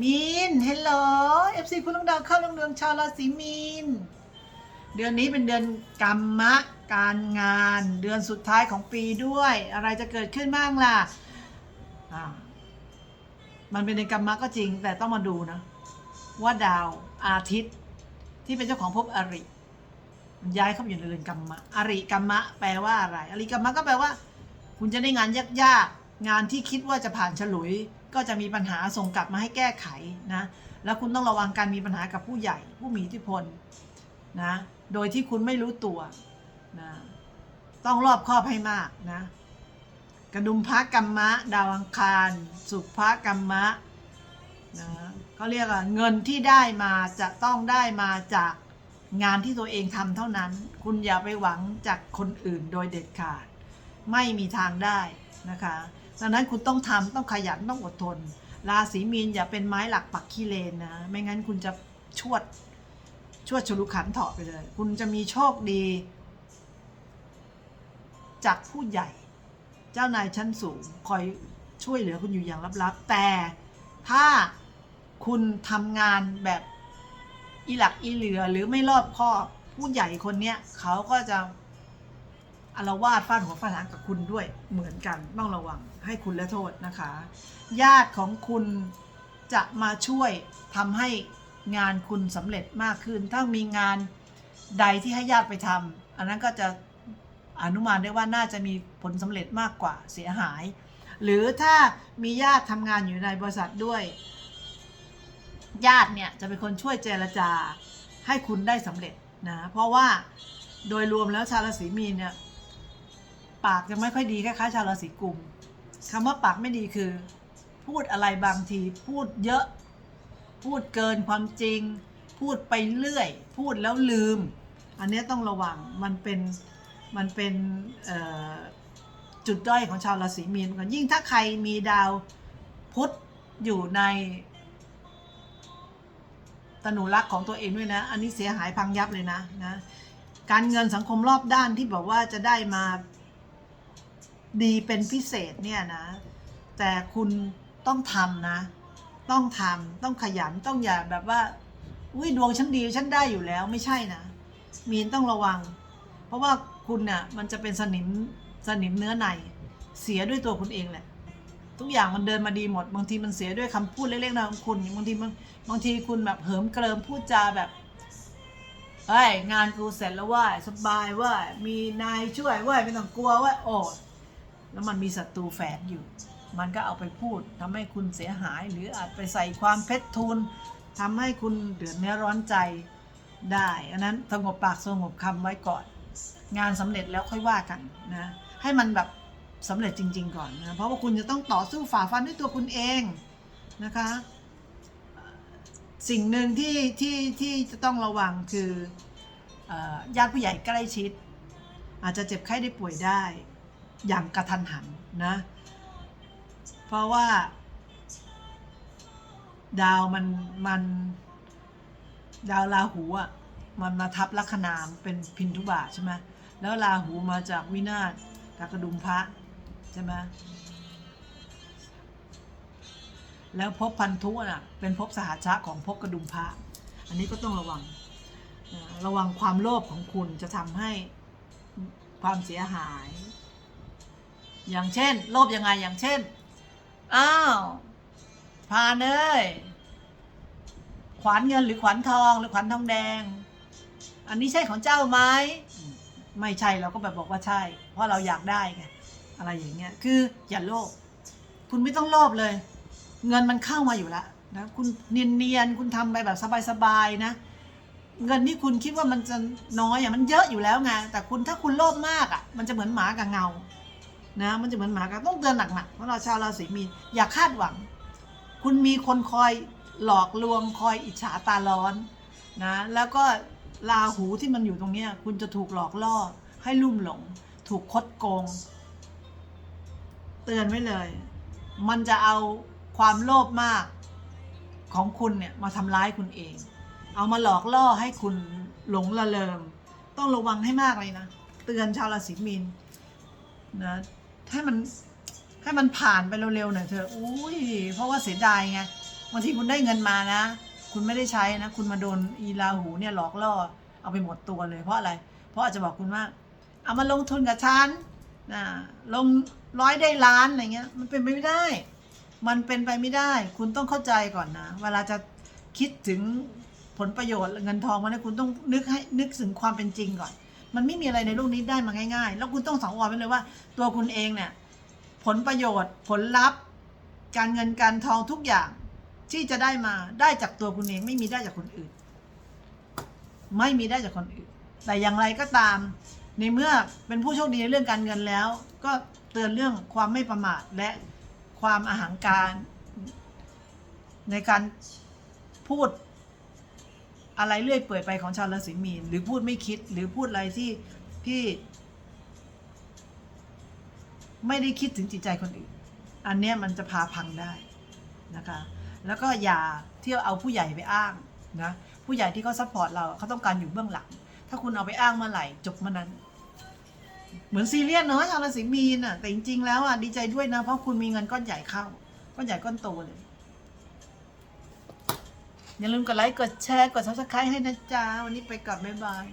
มีนเฮลโหลเอฟซีคุณลุงดาวเข้าลุงเรืองชาวราศีมีน เดือนนี้เป็นเดือนกรรมะการงาน เดือนสุดท้ายของปีด้วย อะไรจะเกิดขึ้นบ้างล่ะอ่ามันเป็นเดือนกรรมะก็จริง แต่ต้องมาดูนะ ว่าดาวอาทิตย์ ที่เป็นเจ้าของภพอริมันย้ายเข้าไปอยู่ในเรือนกรรมะ อริกรรมะแปลว่าอะไร อริกรรมะก็แปลว่า คุณจะได้งานยากๆงานที่คิดว่าจะผ่านฉลุย ก็จะมีปัญหาส่งกลับมาให้แก้ไขนะแล้วคุณต้องระวังการมีปัญหากับผู้ใหญ่ ผู้มีอิทธิพลนะโดยที่คุณไม่รู้ตัวนะต้องรอบคอบให้มากนะกระดุมพระกรรมะ ดาวอังคาร สุภะกรรมะนะเขาเรียกว่าเงินที่ได้มาจะต้องได้มาจากงานที่ตัวเองทำเท่านั้น คุณอย่าไปหวังจากคนอื่นโดยเด็ดขาด ไม่มีทางได้นะคะ ดังนั้นคุณต้องทำต้องขยันต้องอดทน ราศีมีนอย่าเป็นไม้หลักปักขี้เลนนะ ไม่งั้นคุณจะชวดชวดฉลุขันเถาะไปเลย คุณจะมีโชคดี จากผู้ใหญ่ เจ้านายชั้นสูง คอยช่วยเหลือคุณอยู่อย่างลับๆ แต่ถ้าคุณทำงานแบบอีหลักอีเหลือหรือไม่รอบคอบ ผู้ใหญ่คนเนี้ยเขาก็จะ อารวาสฟาดหัวฟาดหางกับคุณด้วยเหมือนกันต้องระวังให้คุณและโทษนะคะ ญาติของคุณจะมาช่วยทำให้งานคุณสำเร็จมากขึ้น ถ้ามีงานใดที่ให้ญาติไปทำอันนั้นก็จะอนุมานได้ว่าน่าจะมีผลสำเร็จมากกว่าเสียหาย หรือถ้ามีญาติทำงานอยู่ในบริษัทด้วย ญาติเนี่ยจะเป็นคนช่วยเจรจาให้คุณได้สำเร็จนะเพราะว่าโดยรวมแล้วชาวราศีมีนเนี่ย ปากจะไม่ค่อยดีคล้ายๆชาวราศีกุมคำว่าปากไม่ดีคือ พูดอะไรบางทีพูดเยอะ พูดเกินความจริง พูดไปเรื่อย พูดแล้วลืม อันนี้ต้องระวังมันเป็นมันเป็นจุดด้อยของชาวราศีมีนเหมือนกันยิ่งถ้าใครมีดาวพุธอยู่ในตนูรักของตัวเองด้วยนะ อันนี้เสียหายพังยับเลยนะนะ การเงินสังคมรอบด้านที่บอกว่าจะได้มา ดีเป็นพิเศษเนี่ยนะ แต่คุณต้องทำนะ ต้องทำต้องขยันต้องอย่าแบบว่าอุ้ยดวงฉันดีฉันได้อยู่แล้วไม่ใช่นะ มีนต้องระวัง เพราะว่าคุณเนี่ยมันจะเป็นสนิมสนิมเนื้อใน เสียด้วยตัวคุณเองแหละ ทุกอย่างมันเดินมาดีหมด บางทีมันเสียด้วยคำพูดเล็กๆนะของคุณบางทีมันบางทีคุณแบบเหิมเกริมพูดจาแบบเฮ้ยงานกูเสร็จแล้วว่าสบายว่ามีนายช่วยว่าไม่ต้องกลัวว่าโอ้ แล้วมันมีศัตรูแฝงอยู่ มันก็เอาไปพูดทำให้คุณเสียหาย หรืออาจไปใส่ความเพชรทูลทำให้คุณเดือดเนื้อร้อนใจได้อันนั้นสงบปากสงบคำไว้ก่อน งานสำเร็จแล้วค่อยว่ากันนะให้มันแบบสำเร็จจริง ๆ ก่อนนะเพราะว่าคุณจะต้องต่อสู้ฝ่าฟันด้วยตัวคุณเองนะคะสิ่งหนึ่งที่ที่ที่จะต้องระวังคือญาติผู้ใหญ่ใกล้ชิด อาจจะเจ็บไข้ได้ป่วยได้ อย่างกระทันหันนะ เพราะว่า ดาวมันมัน ดาวราหูอะมันมาทับลัคนามเป็นพินทุบาทใช่ไหมแล้วราหูมาจากวินาศกับกระดุมพระใช่ไหมแล้วภพพันธุอะเป็นภพสหัชะของภพกระดุมพระ อันนี้ก็ต้องระวัง ระวังความโลภของคุณจะทำให้ความเสียหาย อย่างเช่น โลภยังไงอย่างเช่น อ้าวพาเนยขวานเงินหรือขวานทองหรือขวานทองแดง อันนี้ใช่ของเจ้าไหมไม่ใช่เราก็แบบบอกว่าใช่ เพราะเราอยากได้ไงอะไรอย่างเงี้ย คืออย่าโลภคุณไม่ต้องโลภเลย เงินมันเข้ามาอยู่แล้วนะคุณเนียนๆคุณทำไปแบบสบายๆนะ เงินที่คุณคิดว่ามันจะน้อยอะมันเยอะอยู่แล้วไงแต่คุณถ้าคุณโลภมากอะ มันจะเหมือนหมากับเงา นะมันจะเหมือนหมากับต้องเตือนหนักๆเพราะเราชาวราศีมีนอย่าคาดหวัง คุณมีคนคอยหลอกลวงคอยอิจฉาตาร้อนนะแล้วก็ราหูที่มันอยู่ตรงเนี้ยคุณจะถูกหลอกล่อให้ลุ่มหลง ถูกคดโกง เตือนไว้เลย มันจะเอาความโลภมากของคุณเนี่ยมาทำร้ายคุณเอง เอามาหลอกล่อให้คุณหลงละเริงต้องระวังให้มากเลยนะ เตือนชาวราศีมีนนะ ให้มันให้มันผ่านไปเร็วๆหน่อยเถอะอุ้ยเพราะว่าเสียดายไงบางทีคุณได้เงินมานะ คุณไม่ได้ใช้นะ คุณมาโดนอีลาหูเนี่ยหลอกล่อเอาไปหมดตัวเลยเพราะอะไร เพราะอาจจะบอกคุณว่าเอามาลงทุนกับฉันนะลงร้อยได้ล้านอะไรเงี้ย มันเป็นไปไม่ได้ มันเป็นไปไม่ได้ คุณต้องเข้าใจก่อนนะ เวลาจะคิดถึงผลประโยชน์เงินทองมันนะคุณต้องนึกให้นึกถึงความเป็นจริงก่อน มันไม่มีอะไรในโลกนี้ได้มาง่าย ๆ แล้วคุณต้องสังวรไว้เลยว่า ตัวคุณเองเนี่ย ผลประโยชน์ ผลลัพธ์ การเงินการทองทุกอย่างที่จะได้มาได้จากตัวคุณเองไม่มีได้จากคนอื่น ไม่มีได้จากคนอื่น แต่อย่างไรก็ตาม ในเมื่อเป็นผู้โชคดีในเรื่องการเงินแล้ว ก็เตือนเรื่องความไม่ประมาทและความอาหางการ ในการพูด อะไรเรื่อยเปื่อยไปของชาวราศีมีนหรือพูดไม่คิดหรือพูดอะไรที่ที่ไม่ได้คิดถึงจิตใจคนอื่น อันเนี้ยมันจะพาพังได้นะคะ แล้วก็อย่าเที่ยวเอาผู้ใหญ่ไปอ้างนะ ผู้ใหญ่ที่เขาซัพพอร์ตเราเขาต้องการอยู่เบื้องหลัง ถ้าคุณเอาไปอ้างเมื่อไหร่จบเมื่อนั้น เหมือนซีเรียสเนาะชาวราศีมีนอะแต่จริงๆแล้วอะดีใจด้วยนะ เพราะคุณมีเงินก้อนใหญ่เข้า ก้อนใหญ่ก้อนโตเลย อย่าลืมกดไลค์ กดแชร์ กด subscribe ให้นะจ๊ะ วันนี้ไปก่อนบ๊ายบาย